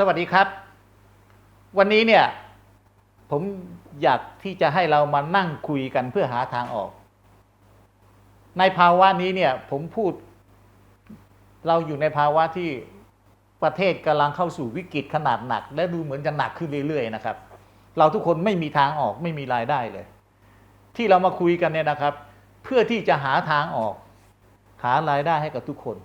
สวัสดีครับ วันนี้เนี่ย ผมอยากที่จะให้เรามานั่งคุยกันเพื่อหาทางออก ในภาวะนี้เนี่ย ผมพูด เราอยู่ในภาวะที่ประเทศกำลังเข้าสู่วิกฤตขนาดหนัก และดูเหมือนจะหนักขึ้นเรื่อย ๆ นะครับ เราทุกคนไม่มีทางออกไม่มีรายได้เลย ที่เรามาคุยกันเนี่ยนะครับ เพื่อที่จะหาทางออก หารายได้ให้กับทุกคน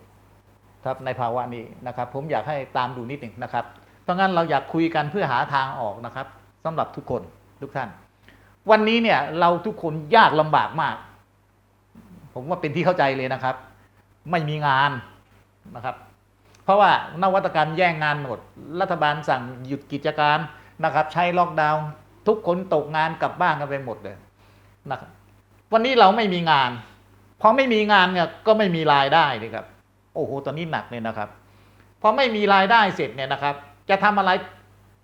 ครับในภาวะนี้นะครับ ผมอยากให้ตามดูนิดหนึ่งนะครับ เพราะงั้นเราอยากคุยกันเพื่อหาทางออกนะครับสำหรับทุกคนทุกท่าน วันนี้เนี่ยเราทุกคนยากลำบากมาก ผมว่าเป็นที่เข้าใจเลยนะครับ ไม่มีงานนะครับ เพราะว่านวัตกรรมแย่งงานหมด รัฐบาลสั่งหยุดกิจการนะครับ ใช้ล็อกดาวน์ทุกคนตกงานกลับบ้านกันไปหมดเลยนะครับวันนี้เราไม่มีงานพอไม่มีงานเนี่ยก็ไม่มีรายได้เลยครับ โอ้โหตอนนี้หนักเลยนะครับพอไม่มีรายได้เสร็จเนี่ยนะครับ จะทำอะไร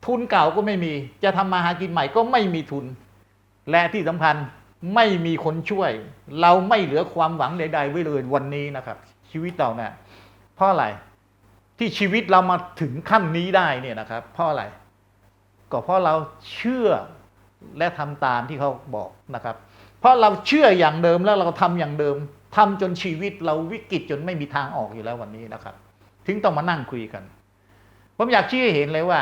ทุนเก่าก็ไม่มี จะทำมาหากินใหม่ก็ไม่มีทุน และที่สำคัญไม่มีคนช่วย เราไม่เหลือความหวังใดๆไว้เลยวันนี้นะครับ ชีวิตเราเนี่ยเพราะอะไรที่ชีวิตเรามาถึงขั้นนี้ได้เนี่ยนะครับ เพราะอะไร ก็เพราะเราเชื่อและทำตามที่เขาบอกนะครับ เพราะเราเชื่ออย่างเดิมแล้วเราทำอย่างเดิมทำจนชีวิตเราวิกฤตจนไม่มีทางออกอยู่แล้ววันนี้นะครับ ถึงต้องมานั่งคุยกัน ผมอยากชี้ให้เห็นเลยว่า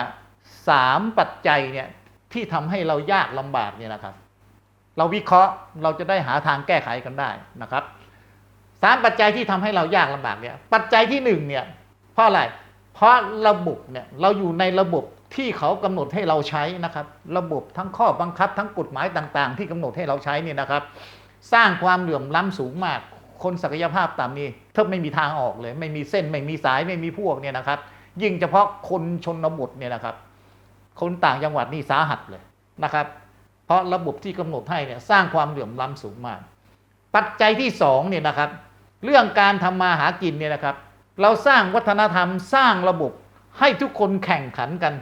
สามปัจจัยเนี่ยที่ทำให้เรายากลำบากเนี่ยนะครับ เราวิเคราะห์เราจะได้หาทางแก้ไขกันได้นะครับสามปัจจัยที่ทำให้เรายากลำบากเนี่ยปัจจัยที่หนึ่งเนี่ยเพราะอะไร เพราะระบบเนี่ยเราอยู่ในระบบที่เขากำหนดให้เราใช้นะครับ ระบบทั้งข้อบังคับ ทั้งกฎหมายต่าง ๆ ที่กำหนดให้เราใช้เนี่ยนะครับ สร้างความเหลื่อมล้ำสูงมาก คนศักยภาพต่ำนี่แทบไม่มีทางออกเลย ไม่มีเส้นไม่มีสายไม่มีพวกเนี่ยนะครับ ยิ่งเฉพาะคนชนบทเนี่ยนะครับ คนต่างจังหวัดนี่สาหัสเลยนะครับ เพราะระบบที่กำหนดให้เนี่ยสร้างความเหลื่อมล้ำสูงมาก ปัจจัยที่สองเนี่ยนะครับ เรื่องการทำมาหากินเนี่ยนะครับ เราสร้างวัฒนธรรมสร้างระบบให้ทุกคนแข่งขันกัน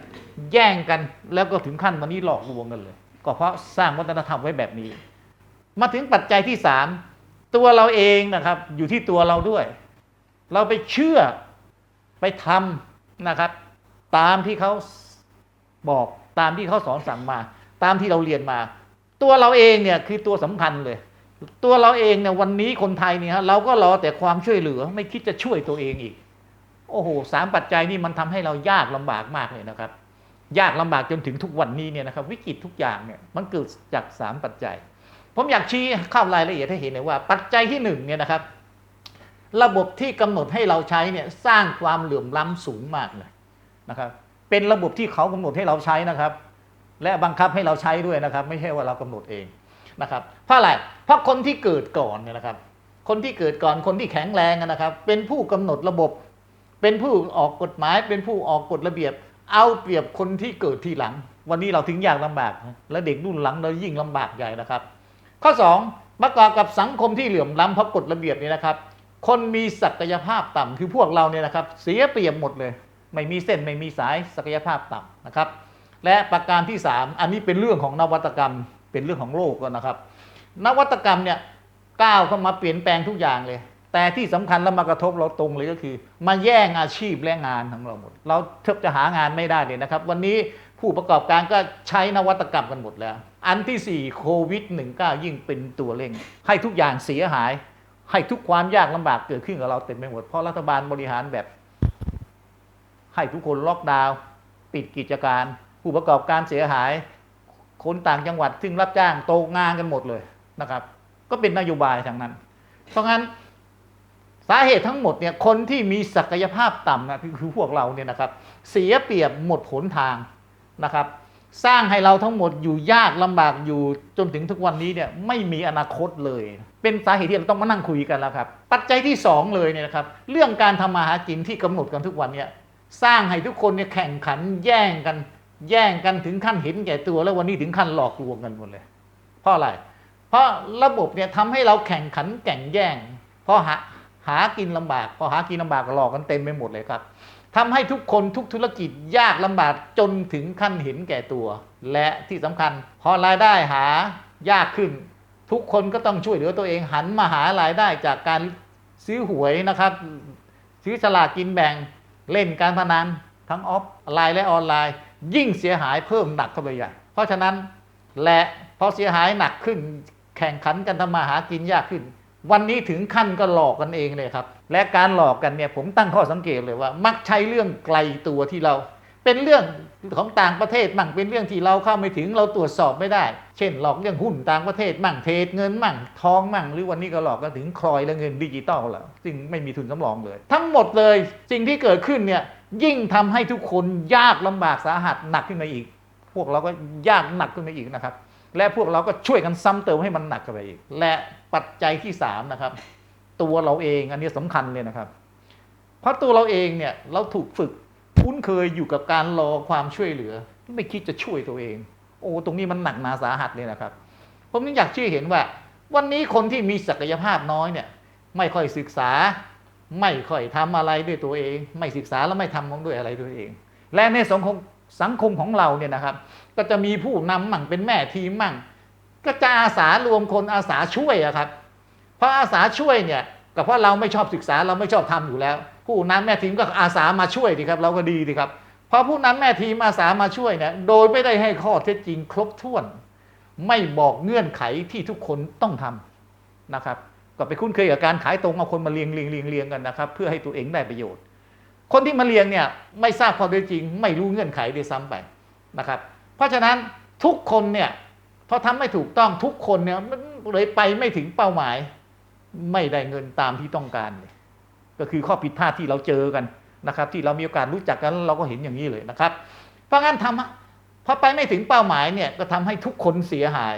แย่งกันแล้วก็ถึงขั้นวันนี้หลอกลวงกันเลย ก็เพราะสร้างวัฒนธรรมไว้แบบนี้ มาถึงปัจจัยที่สามตัวเราเองนะครับ อยู่ที่ตัวเราด้วย เราไปเชื่อไปทำ นะครับ ตามที่เขาบอกตามที่เขาสอนสั่งมา ตามที่เราเรียนมา ตัวเราเองเนี่ยคือตัวสำคัญเลย ตัวเราเองเนี่ยวันนี้คนไทยเนี่ยฮะเราก็รอแต่ความช่วยเหลือ ไม่คิดจะช่วยตัวเองอีก โอ้โหสามปัจจัยนี่มันทำให้เรายากลำบากมากเลยนะครับ ยากลำบากจนถึงทุกวันนี้เนี่ยนะครับวิกฤตทุกอย่างเนี่ยมันเกิดจากสามปัจจัย ผมอยากชี้เข้ารายละเอียดให้เห็นเลยว่า ปัจจัยที่หนึ่งเนี่ยนะครับ ระบบที่กำหนดให้เราใช้เนี่ยสร้างความเหลื่อมล้ำสูงมากเลยนะครับ เป็นระบบที่เขากำหนดให้เราใช้นะครับ และบังคับให้เราใช้ด้วยนะครับ ไม่ใช่ว่าเรากำหนดเองนะครับ เพราะอะไรเพราะคนที่เกิดก่อนเนี่ยนะครับ คนที่เกิดก่อนคนที่แข็งแรงนะครับ เป็นผู้กำหนดระบบ เป็นผู้ออกกฎหมาย เป็นผู้ออกกฎระเบียบ เอาเปรียบคนที่เกิดทีหลัง วันนี้เราถึงยากลำบาก และเด็กรุ่นหลังเรายิ่งลำบากใหญ่นะครับ ข้อ 2 ประกอบกับสังคมที่เหลื่อมล้ำเพราะกฎระเบียบนี่นะครับ คนมีศักยภาพต่ำคือพวกเราเนี่ยนะครับ เสียเปรียบหมดเลย ไม่มีเส้นไม่มีสายศักยภาพต่ำนะครับ และประการที่ 3 อันนี้เป็นเรื่องของนวัตกรรม เป็นเรื่องของโลกแล้วนะครับ นวัตกรรมเนี่ยก้าวเข้ามาเปลี่ยนแปลงทุกอย่างเลย แต่ที่สำคัญแล้วมากระทบเราตรงเลยก็คือ มาแย่งอาชีพและงานของเราหมด เราเทบจะหางานไม่ได้เลยนะครับ วันนี้ผู้ประกอบการก็ใช้นวัตกรรมกันหมดแล้ว อันที่4โควิด -19 ยิ่งเป็นตัวเร่ง ให้ทุกอย่างเสียหาย ให้ทุกความยากลำบากเกิดขึ้นกับเราเต็มไปหมดเพราะรัฐบาลบริหารแบบ ให้ทุกคนล็อกดาวน์ปิดกิจการ ผู้ประกอบการเสียหาย คนต่างจังหวัดซึ่งรับจ้างโตงานกันหมดเลยนะครับ ก็เป็นนโยบายทางนั้น เพราะงั้นสาเหตุทั้งหมดเนี่ยคนที่มีศักยภาพต่ำนะคือพวกเราเนี่ยนะครับ เสียเปรียบหมดผลทางนะครับ สร้างให้เราทั้งหมดอยู่ยากลำบากอยู่จนถึงทุกวันนี้เนี่ยไม่มีอนาคตเลย เป็นสาเหตุที่เราต้องมานั่งคุยกันแล้วครับ ปัจจัยที่สองเลยเนี่ยนะครับเรื่องการทำมาหากินที่กำหนดกันทุกวันเนี่ยสร้างให้ทุกคนเนี่ยแข่งขันแย่งกัน แย่งกันถึงขั้นเห็นแก่ตัว แล้ววันนี้ถึงขั้นหลอกลวงกันหมดเลย เพราะอะไร เพราะระบบเนี่ยทำให้เราแข่งขันแข่งแย่งเพราะหาหากินลำบากพอหากินลำบากก็หลอกกันเต็มไปหมดเลยครับ ทำให้ทุกคนทุกธุรกิจยากลำบากจนถึงขั้นเห็นแก่ตัว และที่สำคัญ พอรายได้หายากขึ้น ทุกคนก็ต้องช่วยเหลือตัวเองหันมาหารายได้จากการซื้อหวยนะครับ ซื้อฉลากกินแบ่งเล่นการพนันททั้งออฟไลน์และออนไลน์ ยิ่งเสียหายเพิ่มหนักเข้าไปใหญ่เพราะฉะนั้นและพอเสียหายหนักขึ้น แข่งขันกันทำมาหากินยากขึ้น วันนี้ถึงขั้นก็หลอกกันเองเลยครับ และการหลอกกันเนี่ยผมตั้งข้อสังเกตเลยว่า มักใช้เรื่องไกลตัวที่เรา เป็นเรื่องของต่างประเทศมั่งเป็นเรื่องที่เราเข้าไม่ถึงเราตรวจสอบไม่ได้ เช่น หลอกเรื่องหุ้นต่างประเทศมั่งเทรดเงินมั่งทองมั่ง หรือวันนี้ก็หลอกกันถึงคลอยและเงินดิจิตอลแล้วซึ่งไม่มีทุนสำรองเลย ทั้งหมดเลยสิ่งที่เกิดขึ้นเนี่ยยิ่งทำให้ทุกคนยากลำบากสาหัสหนักขึ้นมาอีก พวกเราก็ยากหนักขึ้นมาอีกนะครับ และพวกเราก็ช่วยกันซ้ำเติมให้มันหนักขึ้นไปอีก และปัจจัยที่สามนะครับ ตัวเราเอง อันนี้สำคัญเลยนะครับ เพราะตัวเราเองเนี่ยเราถูกฝึกคุ้นเคยอยู่กับการรอความช่วยเหลือ ไม่คิดจะช่วยตัวเอง โอ้ตรงนี้มันหนักหนาสาหัสเลยนะครับ ผมยังอยากชี้เห็นว่า วันนี้คนที่มีศักยภาพน้อยเนี่ย ไม่ค่อยศึกษา ไม่ค่อยทำอะไรด้วยตัวเอง ไม่ศึกษาแล้วไม่ทำด้วยอะไรด้วยเอง และในสังคมสังคมของเราเนี่ยนะครับ ก็จะมีผู้นำมั่งเป็นแม่ทีมมั่ง ก็จะอาสารวมคนอาสาช่วยอะครับ ราะอาสาช่วยเนี่ยก็เพราะเราไม่ชอบศึกษาเราไม่ชอบทำอยู่แล้ว ผู้นำแม่ทีมก็อาสามาช่วยดีครับ เราก็ดีดีครับพอผู้นำแม่ทีมอาสามาช่วยเนี่ยโดยไม่ได้ให้ข้อเท็จจริงครบถ้วน ไม่บอกเงื่อนไขที่ทุกคนต้องทำนะครับ ก็ไปคุ้นเคยกับการขายตรงเอาคนมาเรียงเรียงเรียงเรียงกันนะครับ เพื่อให้ตัวเองได้ประโยชน์ คนที่มาเรียงเนี่ยไม่ทราบข้อเท็จจริง ไม่รู้เงื่อนไขด้วยซ้ำไปนะครับ เพราะฉะนั้นทุกคนเนี่ยพอทำไม่ถูกต้องทุกคนเนี่ยมันเลยไปไม่ถึงเป้าหมาย ไม่ได้เงินตามที่ต้องการเลยก็คือข้อผิดพลาดที่เราเจอกันนะครับ ที่เรามีโอกาสรู้จักกันเราก็เห็นอย่างนี้เลยนะครับ เพราะงั้นทำพอไปไม่ถึงเป้าหมายเนี่ยก็ทำให้ทุกคนเสียหาย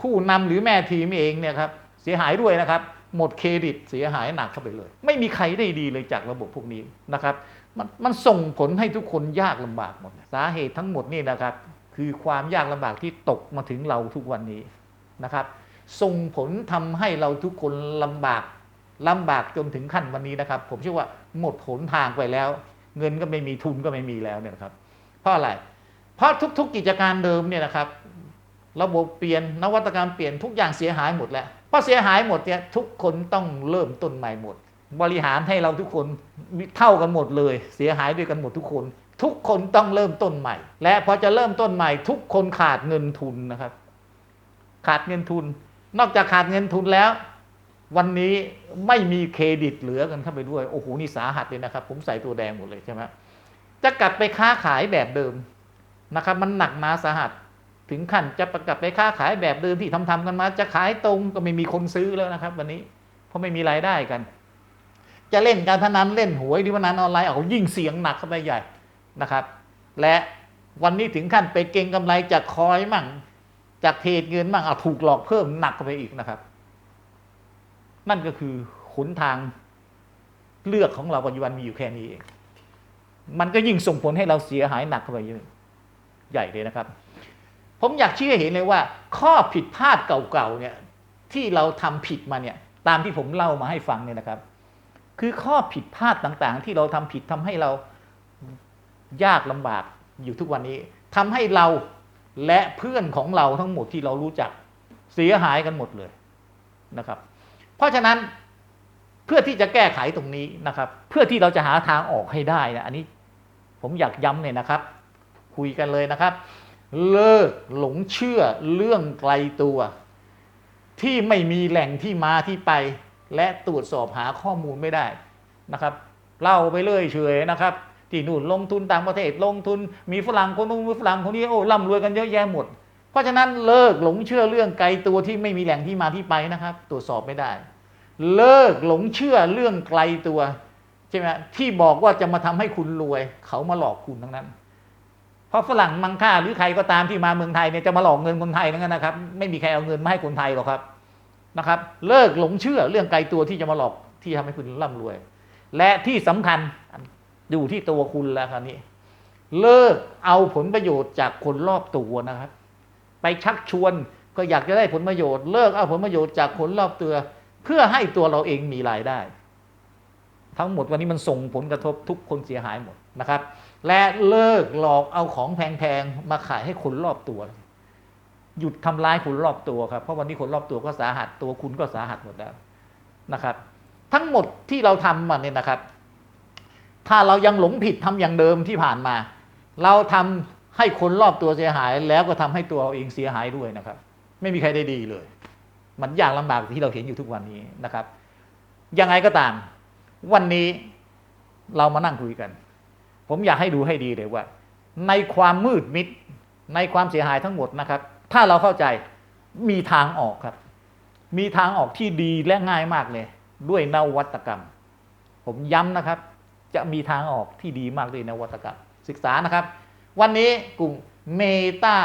ผู้นำหรือแม่ทีมเองเนี่ยครับเสียหายด้วยนะครับ หมดเครดิตเสียหายหนักเข้าไปเลย ไม่มีใครได้ดีเลยจากระบบพวกนี้นะครับมันมันส่งผลให้ทุกคนยากลำบากหมดสาเหตุทั้งหมดนี่นะครับ คือความยากลำบากที่ตกมาถึงเราทุกวันนี้นะครับ ส่งผลทำให้เราทุกคนลำบากลำบากจนถึงขั้นวันนี้นะครับ ผมเชื่อว่าหมดหนทางไปแล้ว เงินก็ไม่มีทุนก็ไม่มีแล้วเนี่ยครับ เพราะอะไร เพราะทุก ๆกิจการเดิมเนี่ยนะครับ ระบบเปลี่ยนนวัตกรรมเปลี่ยนทุกอย่างเสียหายหมดแล้วพอเสียหายหมดเนี่ยทุกคนต้องเริ่มต้นใหม่หมด บริหารให้เราทุกคนเท่ากันหมดเลย เสียหายด้วยกันหมดทุกคน ทุกคนต้องเริ่มต้นใหม่ และพอจะเริ่มต้นใหม่ ทุกคนขาดเงินทุนนะครับ ขาดเงินทุน นอกจากขาดเงินทุนแล้ว วันนี้ไม่มีเครดิตเหลือกันเข้าไปด้วย โอ้โหนี่สาหัสเลยนะครับ ผมใส่ตัวแดงหมดเลยใช่ไหมจะกลับไปค้าขายแบบเดิมนะครับ มันหนักหนาสาหัสถึงขั้นจะประกลับไปค้าขายแบบเดิมที่ทำทำกันมา จะขายตรงก็ไม่มีคนซื้อแล้วนะครับ วันนี้เพราะไม่มีรายได้กัน จะเล่นการพนันเล่นหวยหรือพนันออนไลน์เอายิ่งเสียงหนักเข้าไปใหญ่นะครับ และวันนี้ถึงขั้นไปเก็งกำไรจากคอยมั่ง จากเทรดเงินมั่งเอาถูกหลอกเพิ่มหนักเข้าไปอีกนะครับ นั่นก็คือขนทางเลือกของเราปัจจุบันมีอยู่แค่นี้เอง มันก็ยิ่งส่งผลให้เราเสียหายหนักเข้าไปเยอะใหญ่เลยนะครับ ผมอยากชี้ให้เห็นเลยว่า ข้อผิดพลาดเก่าๆเนี่ยที่เราทำผิดมาเนี่ย ตามที่ผมเล่ามาให้ฟังเนี่ยนะครับ คือข้อผิดพลาดต่างๆ ที่เราทำผิดทำให้เรายากลำบากอยู่ทุกวันนี้ทำให้เรา และเพื่อนของเราทั้งหมดที่เรารู้จักเสียหายกันหมดเลยนะครับ เพราะฉะนั้นเพื่อที่จะแก้ไขตรงนี้นะครับ เพื่อที่เราจะหาทางออกให้ได้นะอันนี้ผมอยากย้ำเลยนะครับ คุยกันเลยนะครับ เลิกหลงเชื่อเรื่องไกลตัว ที่ไม่มีแหล่งที่มาที่ไป และตรวจสอบหาข้อมูลไม่ได้นะครับ เล่าไปเรื่อยเฉยนะครับ ที่นู่นลงทุนต่างประเทศลงทุนมีฝรั่งคนนู้นมีฝรั่งคนนี้โอ้ร่ำรวยกันเยอะแยะหมด เพราะฉะนั้นเลิกหลงเชื่อเรื่องไกลตัวที่ไม่มีแหล่งที่มาที่ไปนะครับ ตรวจสอบไม่ได้ เลิกหลงเชื่อเรื่องไกลตัวใช่ไหมที่บอกว่าจะมาทำให้คุณรวย เขามาหลอกคุณทั้งนั้น เพราะฝรั่งมังค่าหรือใครก็ตามที่มาเมืองไทยเนี่ยจะมาหลอกเงินคนไทยนั่นนะครับ ไม่มีใครเอาเงินมาให้คนไทยหรอกครับนะครับ เลิกหลงเชื่อเรื่องไกลตัวที่จะมาหลอกที่ทำให้คุณร่ำรวย และที่สำคัญ อยู่ที่ตัวคุณแล้วครับนี้เลิกเอาผลประโยชน์จากคนรอบตัวนะครับ ไปชักชวนก็อยากจะได้ผลประโยชน์ เลิกเอาผลประโยชน์จากคนรอบตัว เพื่อให้ตัวเราเองมีรายได้ ทั้งหมดวันนี้มันส่งผลกระทบทุกคนเสียหายหมดนะครับ และเลิกหลอกเอาของแพงๆมาขายให้คนรอบตัว หยุดทำร้ายคนรอบตัวครับเพราะวันนี้คนรอบตัวก็สาหัสตัวคุณก็สาหัสหมดแล้วนะครับ ทั้งหมดที่เราทำมาเนี่ยนะครับ ถ้าเรายังหลงผิดทำอย่างเดิมที่ผ่านมา เราทำให้คนรอบตัวเสียหาย แล้วก็ทำให้ตัวเราเองเสียหายด้วยนะครับ ไม่มีใครได้ดีเลย มันยากลำบากที่เราเห็นอยู่ทุกวันนี้นะครับยังไงก็ตาม วันนี้เรามานั่งคุยกัน ผมอยากให้ดูให้ดีเลยว่า ในความมืดมิด ในความเสียหายทั้งหมดนะครับ ถ้าเราเข้าใจมีทางออกครับ มีทางออกที่ดีและง่ายมากเลย ด้วยนวัตกรรม ผมย้ำนะครับ จะมีทางออกที่ดีมากด้วยนวัตกรรมศึกษานะครับ วันนี้กลุ่ม Meta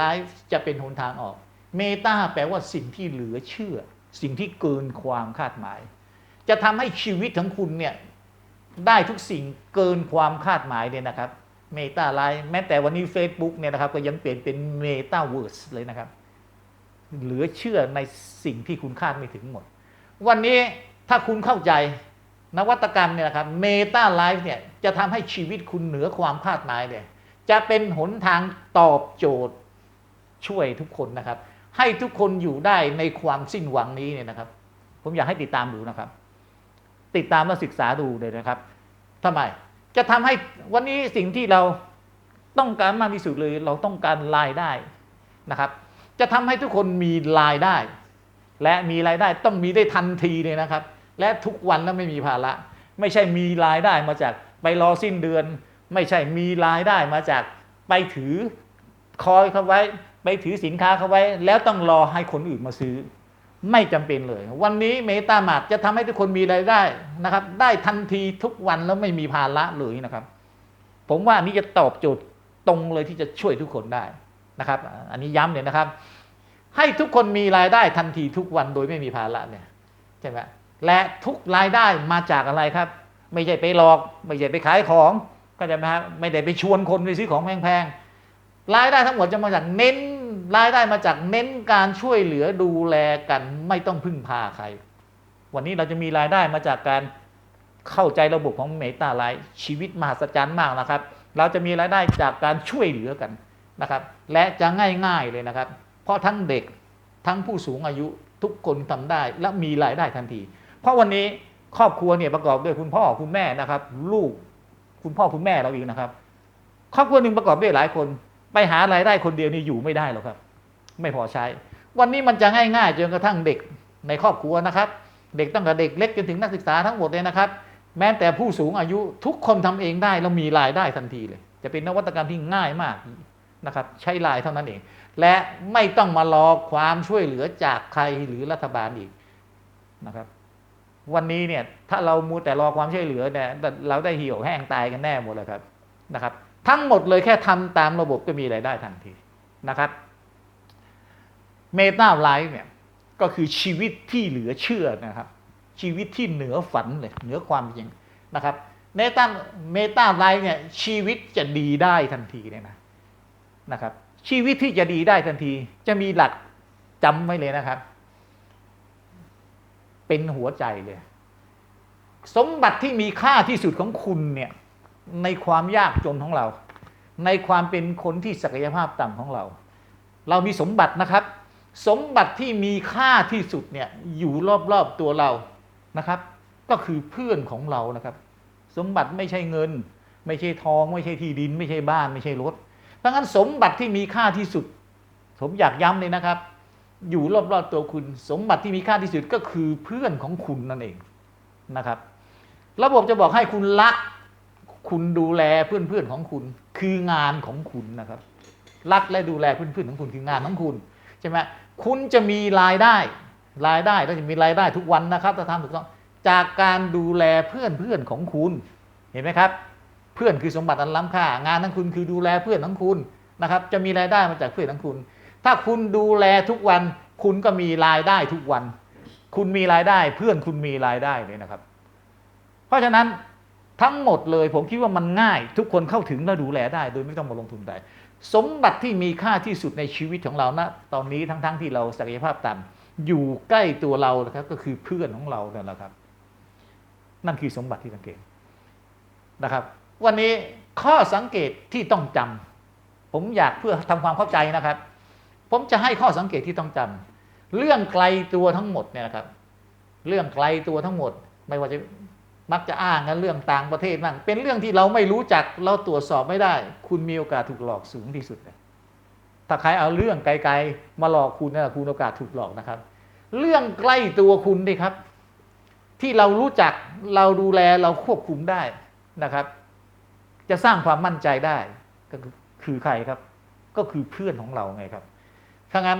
Life จะเป็นหนทางออก Meta แปลว่าสิ่งที่เหลือเชื่อ สิ่งที่เกินความคาดหมาย จะทำให้ชีวิตของคุณเนี่ยได้ทุกสิ่งเกินความคาดหมายเนี่ยนะครับ Meta Life แม้แต่วันนี้ Facebook เนี่ยนะครับก็ยังเปลี่ยนเป็น Metaverse เลยนะครับ เหลือเชื่อในสิ่งที่คุณคาดไม่ถึงหมด วันนี้ถ้าคุณเข้าใจ นวัตกรรมเนี่ยนะครับ Meta Life เนี่ยจะทำให้ชีวิตคุณเหนือความคาดหมายเลยจะเป็นหนทางตอบโจทย์ช่วยทุกคนนะครับ ให้ทุกคนอยู่ได้ในความสิ้นหวังนี้เนี่ยนะครับ ผมอยากให้ติดตามดูนะครับ ติดตามและศึกษาดูเลยนะครับทำไมจะทำให้วันนี้สิ่งที่เราต้องการมากที่สุดเลย เราต้องการรายได้นะครับ จะทำให้ทุกคนมีรายได้ และมีรายได้ต้องมีได้ทันทีเลยนะครับ และทุกวันแล้วไม่มีภาระ ไม่ใช่มีรายได้มาจากไปรอสิ้นเดือน ไม่ใช่มีรายได้มาจากไปถือคอยเขาไว้ ไปถือสินค้าเขาไว้ แล้วต้องรอให้คนอื่นมาซื้อ ไม่จำเป็นเลย วันนี้เมตามาร์จะทำให้ทุกคนมีรายได้นะครับ ได้ทันทีทุกวันแล้วไม่มีภาระเลยนะครับ ผมว่านนี้จะตอบโจทย์ตรงเลยที่จะช่วยทุกคนได้นะครับ อันนี้ย้ำเลยนะครับ ให้ทุกคนมีรายได้ทันทีทุกวันโดยไม่มีภาระเนี่ยใช่ไหม และทุกรายได้มาจากอะไรครับ ไม่ใช่ไปหลอก ไม่ใช่ไปขายของก็จะไมครับไม่ได้ไปชวนคนไปซื้อของแพงๆรายได้ทั้งหมดจะมาจากเน้นรายได้มาจากเน้นการช่วยเหลือดูแลกันไม่ต้องพึ่งพาใคร วันนี้เราจะมีรายได้มาจากการเข้าใจระบบของเมตาไลฟ์ชีวิตมหัศจรรย์มากนะครับ เราจะมีรายได้จากการช่วยเหลือกันนะครับ และจะง่ายๆเลยนะครับ เพราะทั้งเด็กทั้งผู้สูงอายุทุกคนทำได้และมีรายได้ทันที เพราะวันนี้ครอบครัวเนี่ยประกอบด้วยคุณพ่อคุณแม่นะครับ ลูกคุณพ่อคุณแม่เราอีกนะครับ ครอบครัวหนึ่งประกอบด้วยหลายคน ไปหารายได้คนเดียวนี่อยู่ไม่ได้หรอกครับ ไม่พอใช้ วันนี้มันจะง่ายๆจนกระทั่งเด็กในครอบครัวนะครับ เด็กตั้งแต่เด็กเล็กจนถึงนักศึกษาทั้งหมดเลยนะครับ แม้แต่ผู้สูงอายุทุกคนทำเองได้แล้วมีรายได้ทันทีเลย จะเป็นนวัตกรรมที่ง่ายมากนะครับ ใช้ลายเท่านั้นเอง และไม่ต้องมารอความช่วยเหลือจากใครหรือรัฐบาลอีกนะครับ วันนี้เนี่ยถ้าเรามูแต่รอความช่วยเหลือเนี่ยเราได้เหี่ยวแห้งตายกันแน่หมดเลยครับนะครับ ทั้งหมดเลยแค่ทำตามระบบก็มีรายได้ทันทีนะครับเมตาไลฟ์เนี่ยก็คือชีวิตที่เหลือเชื่อนะครับ ชีวิตที่เหนือฝันเลยเหนือความจริงนะครับเมตาเมตาไลฟ์เนี่ยชีวิตจะดีได้ทันทีเลยนะนะครับ ชีวิตที่จะดีได้ทันที จะมีหลักจำไว้เลยนะครับ เป็นหัวใจเลย สมบัติที่มีค่าที่สุดของคุณเนี่ยในความยากจนของเรา ในความเป็นคนที่ศักยภาพต่ำของเรา เรามีสมบัตินะครับ สมบัติที่มีค่าที่สุดเนี่ยอยู่รอบๆตัวเรานะครับ ก็คือเพื่อนของเรานะครับ สมบัติไม่ใช่เงิน ไม่ใช่ทอง ไม่ใช่ที่ดิน ไม่ใช่บ้านไม่ใช่รถดังนั้นสมบัติที่มีค่าที่สุด ผมอยากย้ำเลยนะครับ อยู่รอบๆตัวคุณ สมบัติที่มีค่าที่สุดก็คือเพื่อนของคุณนั่นเองนะครับ ระบบจะบอกให้คุณรัก คุณดูแลเพื่อนๆของคุณ คืองานของคุณนะครับ รักและดูแลเพื่อนๆของคุณคืองานของคุณใช่ไหมคุณจะมีรายได้ รายได้แล้วจะมีรายได้ทุกวันนะครับถ้าทำถูกต้องจากการดูแลเพื่อนเพื่อนของคุณเห็นไหมครับ เพื่อนคือสมบัติอันล้ำค่างานของคุณคือดูแลเพื่อนของคุณนะครับ จะมีรายได้มาจากเพื่อนของคุณ ถ้าคุณดูแลทุกวัน คุณก็มีรายได้ทุกวัน คุณมีรายได้ เพื่อนคุณมีรายได้เลยนะครับ เพราะฉะนั้นทั้งหมดเลยผมคิดว่ามันง่าย ทุกคนเข้าถึงและดูแลได้ โดยไม่ต้องมาลงทุนใดสมบัติที่มีค่าที่สุดในชีวิตของเรานะตอนนี้ทั้งๆทที่เราศักยภาพต่ำอยู่ใกล้ตัวเรานะครับ ก็คือเพื่อนของเรานั่นแหละครับ นั่นคือสมบัติที่สังเกตนะครับ วันนี้ข้อสังเกตที่ต้องจำผมอยากเพื่อทำความเข้าใจนะครับ ผมจะให้ข้อสังเกตที่ต้องจำเรื่องไกลตัวทั้งหมดเนี่ยนะครับ เรื่องไกลตัวทั้งหมด ไม่ว่าจะมักจะอ้างกันเรื่องต่างประเทศนั่งเป็นเรื่องที่เราไม่รู้จักเราตรวจสอบไม่ได้ คุณมีโอกาสถูกหลอกสูงที่สุดเลยถ้าใครเอาเรื่องไกลๆมาหลอกคุณนะคุณโอกาสถูกหลอกนะครับ เรื่องใกล้ตัวคุณดิครับ ที่เรารู้จักเราดูแลเราควบคุมได้นะครับ จะสร้างความมั่นใจได้ ก็คือใครครับ ก็คือเพื่อนของเราไงครับ ถ้างั้น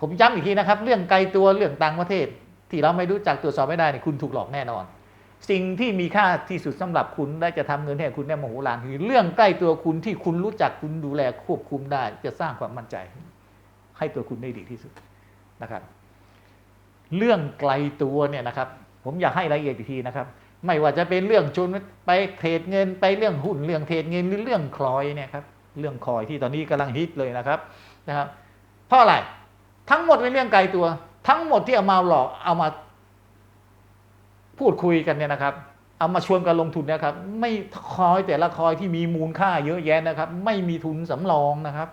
ผมย้ำอีกทีนะครับ เรื่องไกลตัวเรื่องต่างประเทศ ที่เราไม่รู้จักตรวจสอบไม่ได้เนี่ยคุณถูกหลอกแน่นอน สิ่งที่มีค่าที่สุดสำหรับคุณและจะทำเงินให้คุณได้มโหฬารคือเรื่องใกล้ตัวคุณที่คุณรู้จักคุณดูแลควบคุมได้ จะสร้างความมั่นใจ ให้ตัวคุณได้ดีที่สุดนะครับ เรื่องไกลตัวเนี่ยนะครับ ผมอยากให้รายละเอียดอีกทีนะครับ ไม่ว่าจะเป็นเรื่องชนไปเทรดเงินไปเรื่องหุ้นเรื่องเทรดเงินหรือเรื่องคลอยเนี่ยครับเรื่องคอยที่ตอนนี้กำลังฮิตเลยนะครับนะครับ เพราะอะไร ทั้งหมดเป็นเรื่องไกลตัว ทั้งหมดที่เอามาหลอกเอามาพูดคุยกันเนี่ยนะครับ เอามาชวนกันลงทุนนะครับ ไม่คอยแต่ละคอยที่มีมูลค่าเยอะแยะนะครับ ไม่มีทุนสำรองนะครับ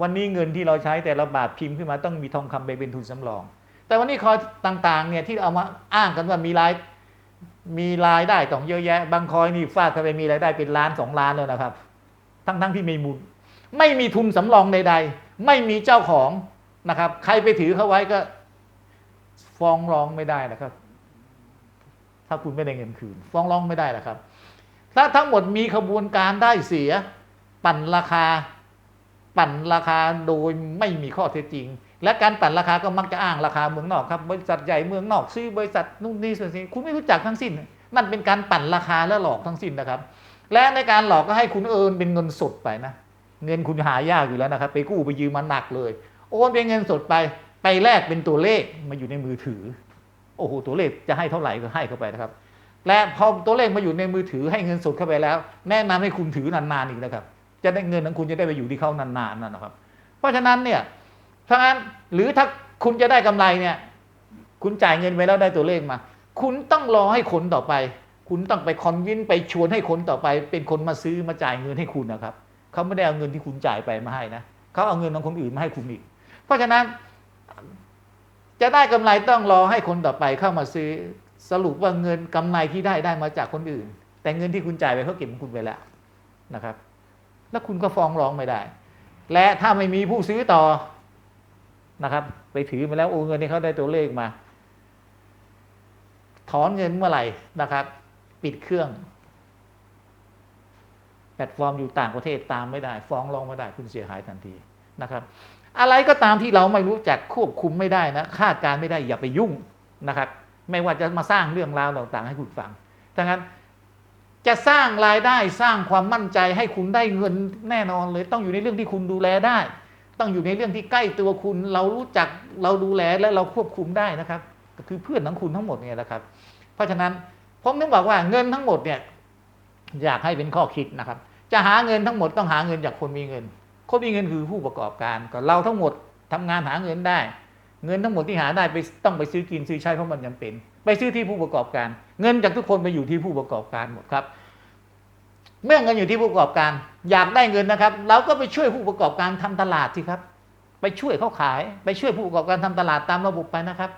วันนี้เงินที่เราใช้แต่ละบาทพิมพ์ขึ้นมาต้องมีทองคำไปเป็นทุนสำรอง แต่วันนี้คอยต่างๆเนี่ยที่เอามาอ้างกันว่ามีรายมีรายได้ต้องเยอะแยะ บางคอยนี่ฟาดเข้าไปมีรายได้เป็นล้านสองล้านแล้วนะครับ ทั้งๆที่ไม่มูล ไม่มีทุนสำรองใดๆ ไม่มีเจ้าของนะครับ ใครไปถือเขาไว้ก็ ฟ้องร้องไม่ได้นะครับ ถ้าคุณไม่ได้เงินคืน ฟ้องร้องไม่ได้หรอกครับ ถ้าทั้งหมดมีขบวนการได้เสีย ปั่นราคา ปั่นราคาโดยไม่มีข้อเท็จจริง และการปั่นราคาก็มักจะอ้างราคาเมืองนอกครับ บริษัทใหญ่เมืองนอกซื้อบริษัทนู่นนี่ส่วนนี้คุณไม่รู้จักทั้งสิ้นนั่นเป็นการปั่นราคาและหลอกทั้งสิ้นนะครับ และในการหลอกก็ให้คุณเอินเป็นเงินสดไปนะ เงินคุณหายากอยู่แล้วนะครับ ไปกู้ไปยืมมาหนักเลย โอนเป็นเงินสดไป ไปแลกเป็นตัวเลขมาอยู่ในมือถือ โอ้โห ตัวเลขจะให้เท่าไหร่ก็ให้เข้าไปนะครับ และพอตัวเลขมาอยู่ในมือถือให้เงินสดเข้าไปแล้ว แนะนำให้คุณถือนานๆอีกนะครับ จะได้เงินของคุณจะได้ไปอยู่ที่เขานานๆนั่นนะครับ เพราะฉะนั้นเนี่ยถ้างั้นหรือถ้าคุณจะได้กำไรเนี่ย คุณจ่ายเงินไปแล้วได้ตัวเลขมา คุณต้องรอให้คนต่อไป คุณต้องไปคอนวินไปชวนให้คนต่อไป เป็นคนมาซื้อมาจ่ายเงินให้คุณนะครับ เขาไม่ได้เอาเงินที่คุณจ่ายไปมาให้นะเขาเอาเงินของคนอื่นมาให้คุณอีก เพราะฉะนั้น จะได้กำไรต้องรอให้คนต่อไปเข้ามาซื้อสรุปว่าเงินกำไรที่ได้ได้มาจากคนอื่น แต่เงินที่คุณจ่ายไปเขาเก็บของคุณไปแล้วนะครับ แล้วคุณก็ฟ้องร้องไม่ได้ และถ้าไม่มีผู้ซื้อต่อนะครับ ไปถือมาแล้วโอนเงินที่เขาได้ตัวเลขมา ถอนเงินเมื่อไหร่นะครับ ปิดเครื่อง พลตฟอร์มอยู่ต่างประเทศตามไม่ได้ ฟ้องร้องไม่ได้คุณเสียหายทันทีนะครับ อะไรก็ตามที่เราไม่รู้จักควบคุมไม่ได้นะคาดการไม่ได้อย่าไปยุ่งนะครับ ไม่ว่าจะมาสร้างเรื่องราวต่างๆ ให้คุณฟังดังนั้นจะสร้างรายได้สร้างความมั่นใจให้คุณได้เงินแน่นอนเลย ต้องอยู่ในเรื่องที่คุณดูแลได้ ต้องอยู่ในเรื่องที่ใกล้ตัวคุณ เรารู้จักเราดูแลและเราควบคุมได้นะครับ ก็คือเพื่อนของคุณทั้งหมดเนี่ยนะครับ เพราะฉะนั้นผมนึกบอกว่าเงินทั้งหมดเนี่ยอยากให้เป็นข้อคิดนะครับ จะหาเงินทั้งหมดต้องหาเงินจากคนมีเงิน คนมีเงินคือผู้ประกอบการก็เราทั้งหมดทำงานหาเงินได้ เงินทั้งหมดที่หาได้ไปต้องไปซื้อกินซื้อใช้เพราะมันจำเป็น ไปซื้อที่ผู้ประกอบการ เงินจากทุกคนไปอยู่ที่ผู้ประกอบการหมดครับ เมื่อเงินอยู่ที่ผู้ประกอบการ อยากได้เงินนะครับ เราก็ไปช่วยผู้ประกอบการทำตลาดสิครับ ไปช่วยเขาขาย ไปช่วยผู้ประกอบการทำตลาดตามระบบไปนะครับ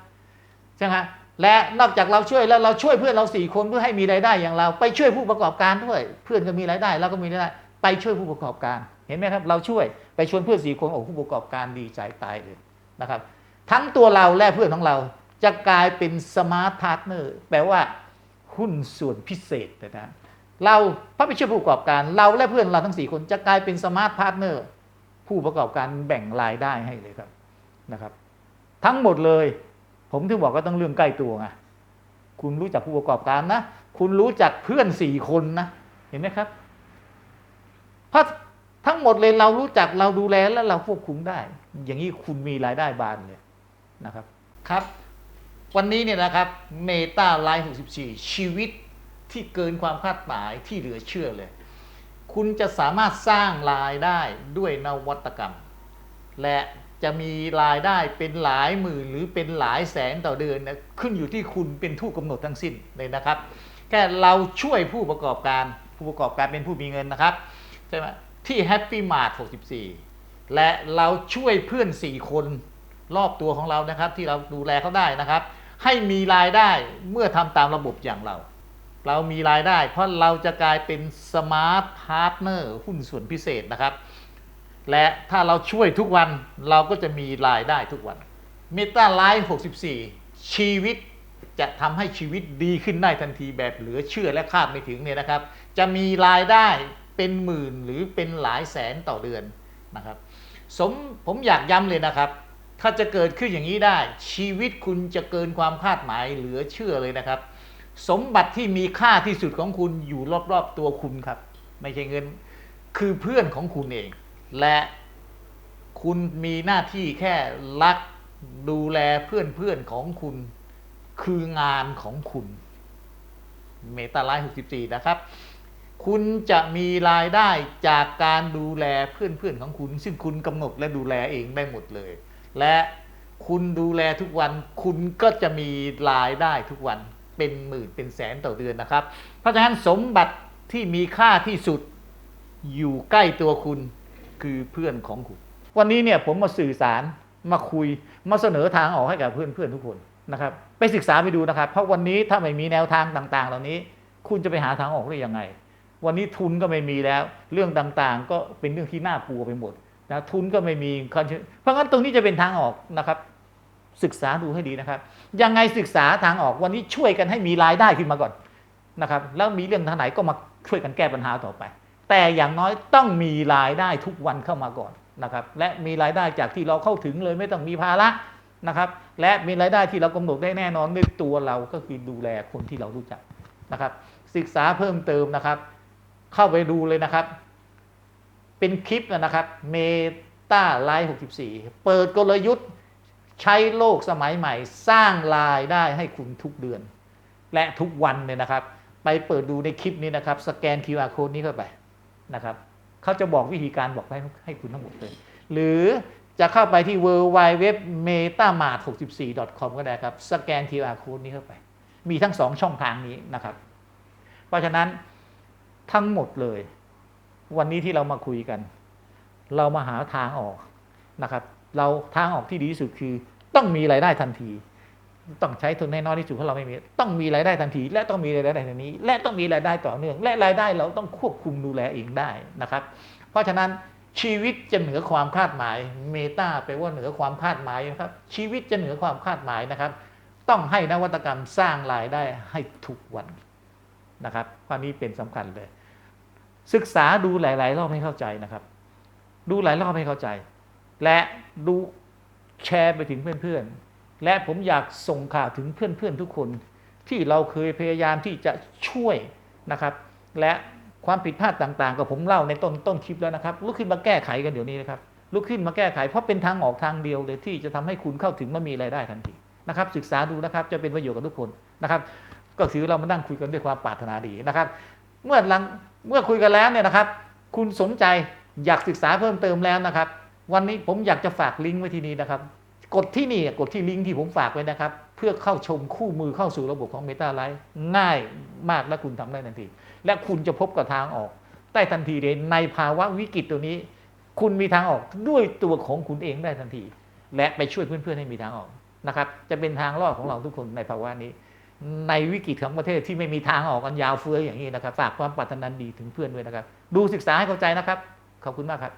ใช่ไหมและนอกจากเราช่วยแล้วเราช่วยเพื่อนเราสี่คนเพื่อให้มีรายได้อย่างเรา ไปช่วยผู้ประกอบการด้วย เพื่อนก็มีรายได้เราก็มีรายได้ ไปช่วยผู้ประกอบการ เห็นไหมครับ เราช่วยไปชวนเพื่อนสี่คนโอ้ผู้ประกอบการดีใจตายเลยนะครับ ทั้งตัวเราและเพื่อนของเราจะกลายเป็นสมาร์ทพาร์ทเนอร์แปลว่าหุ้นส่วนพิเศษนะเราพระไปช่วยผู้ประกอบการ เราและเพื่อนเราทั้งสี่คนจะกลายเป็นสมาร์ทพาร์ทเนอร์ผู้ประกอบการแบ่งรายได้ให้เลยครับนะครับ ทั้งหมดเลย ผมถึงบอกก็ต้องเรื่องใกล้ตัวไงคุณรู้จักผู้ประกอบการนะ คุณรู้จักเพื่อนสี่คนนะ เห็นไหมครับเพราะทั้งหมดเลยเรารู้จักเราดูแลและเราควบคุมได้ อย่างนี้คุณมีรายได้บานเลยนะครับ ครับ วันนี้เนี่ยนะครับเมตาไลฟ์64 ชีวิตที่เกินความคาดหมายที่เหลือเชื่อเลย คุณจะสามารถสร้างรายได้ด้วยนวัตกรรม และ จะมีรายได้เป็นหลายหมื่นหรือเป็นหลายแสนต่อเดือนนะขึ้นอยู่ที่คุณเป็นผู้กำหนดทั้งสิ้นเลยนะครับ แค่เราช่วยผู้ประกอบการผู้ประกอบการเป็นผู้มีเงินนะครับใช่ไหมที่ Happy Mart 64 และเราช่วยเพื่อน 4 คนรอบตัวของเรานะครับ ที่เราดูแลเขาได้นะครับ ให้มีรายได้เมื่อทำตามระบบอย่างเรา เรามีรายได้ เพราะเราจะกลายเป็นสมาร์ทพาร์ทเนอร์หุ้นส่วนพิเศษนะครับ และถ้าเราช่วยทุกวันเราก็จะมีรายได้ทุกวันเมตาไลฟ์64 ชีวิตจะทำให้ชีวิตดีขึ้นได้ทันทีแบบเหลือเชื่อและคาดไม่ถึงเนี่ยนะครับ จะมีรายได้เป็นหมื่นหรือเป็นหลายแสนต่อเดือนนะครับสมผมอยากย้ำเลยนะครับ ถ้าจะเกิดขึ้นอย่างนี้ได้ ชีวิตคุณจะเกินความคาดหมายเหลือเชื่อเลยนะครับ สมบัติที่มีค่าที่สุดของคุณอยู่รอบๆตัวคุณครับ ไม่ใช่เงิน คือเพื่อนของคุณเอง และคุณมีหน้าที่แค่รักดูแลเพื่อนๆของคุณ คืองานของคุณ เมตาไลฟ์64 นะครับ คุณจะมีรายได้จากการดูแลเพื่อนๆของคุณ ซึ่งคุณกำหนดและดูแลเองได้หมดเลย และคุณดูแลทุกวันคุณก็จะมีรายได้ทุกวันเป็นหมื่นเป็นแสนต่อเดือนนะครับ เพราะฉะนั้นสมบัติที่มีค่าที่สุดอยู่ใกล้ตัวคุณ คือเพื่อนของคุณ วันนี้เนี่ยผมมาสื่อสารมาคุยมาเสนอทางออกให้กับเพื่อนๆทุกคนนะครับไปศึกษาไปดูนะครับ เพราะวันนี้ถ้าไม่มีแนวทางต่าง ๆ เหล่านี้ คุณจะไปหาทางออกได้ยังไง วันนี้ทุนก็ไม่มีแล้ว เรื่องต่างๆ ก็เป็นเรื่องที่น่ากลัวไปหมดนะทุนก็ไม่มีเพราะงั้นตรงนี้จะเป็นทางออกนะครับ ศึกษาดูให้ดีนะครับ ยังไงศึกษาทางออกวันนี้ช่วยกันให้มีรายได้ขึ้นมาก่อนนะครับ แล้วมีเรื่องทางไหนก็มาช่วยกันแก้ปัญหาต่อไป แต่อย่างน้อยต้องมีรายได้ทุกวันเข้ามาก่อนนะครับ และมีรายได้จากที่เราเข้าถึงเลยไม่ต้องมีภาระนะครับ และมีรายได้ที่เรากำหนดได้แน่นอนด้วยตัวเราก็คือดูแลคนที่เรารู้จักนะครับ ศึกษาเพิ่มเติมนะครับ เข้าไปดูเลยนะครับ เป็นคลิปนะครับเมตาไลฟ์64 เปิดกลยุทธ์ใช้โลกสมัยใหม่ สร้างรายได้ให้คุณทุกเดือน และทุกวันเนี่ยนะครับ ไปเปิดดูในคลิปนี้นะครับ สแกน QR code นี้เข้าไป นะครับเขาจะบอกวิธีการบอกให้ให้คุณทั้งหมดเลย หรือจะเข้าไปที่ w w w m e t a m a t 6 4 com ก็ได้ครับ สแกน QR code นี้เข้าไป มีทั้งสองช่องทางนี้นะครับ เพราะฉะนั้นทั้งหมดเลย วันนี้ที่เรามาคุยกัน เรามาหาทางออกนะครับ เราทางออกที่ดีที่สุดคือต้องมีรายได้ทันที ต้องใช้ทุนให้น้อยที่สุดเพราะเราไม่มี ต้องมีรายได้ทันที และต้องมีรายได้ทันนี้ และต้องมีรายได้ต่อเนื่อง และรายได้เราต้องควบคุมดูแลเองได้นะครับ เพราะฉะนั้นชีวิตจะเหนือความคาดหมาย เมตาแปลว่าเหนือความคาดหมายนะครับ ชีวิตจะเหนือความคาดหมายนะครับ ต้องให้นวัตกรรมสร้างรายได้ให้ทุกวันนะครับข้อนี้เป็นสำคัญเลย ศึกษาดูหลาย ๆ รอบให้เข้าใจนะครับ ดูหลายรอบให้เข้าใจ และดูแชร์ไปถึงเพื่อน ๆ และผมอยากส่งข่าวถึงเพื่อนๆทุกคน ที่เราเคยพยายามที่จะช่วยนะครับ และความผิดพลาดต่างๆก็ผมเล่าในต้นต้นคลิปแล้วนะครับลุกขึ้นมาแก้ไขกันเดี๋ยวนี้นะครับลุกขึ้นมาแก้ไข เพราะเป็นทางออกทางเดียวเลยที่จะทำให้คุณเข้าถึงมามีรายได้ทันทีนะครับ ศึกษาดูนะครับจะเป็นประโยชน์กับทุกคนนะครับ ก็ถือเรามานั่งคุยกันด้วยความปรารถนาดีนะครับ เมื่อหลังเมื่อคุยกันแล้วเนี่ยนะครับ คุณสนใจอยากศึกษาเพิ่มเติมแล้วนะครับ วันนี้ผมอยากจะฝากลิงก์ไว้ที่นี้นะครับ กดที่นี่กดที่ลิงก์ที่ผมฝากไว้นะครับ เพื่อเข้าชมคู่มือเข้าสู่ระบบของ Meta l i ฟ e ง่ายมากและคุณทำได้ทันที และคุณจะพบกับทางออกได้ทันทีเลยในภาวะวิกฤตตัวนี้ คุณมีทางออกด้วยตัวของคุณเองได้ทันที และไปช่วยเพื่อนๆให้มีทางออกนะครับ จะเป็นทางรอดของเราทุกคนในภาวะนี้ ในวิกฤตของประเทศที่ไม่มีทางออกกันยาวเฟื้ออย่างนี้นะครับฝากความปรารถนาดีถึงเพื่อนด้วยนะครับ ดูศึกษาให้เข้าใจนะครับขอบคุณมากครับ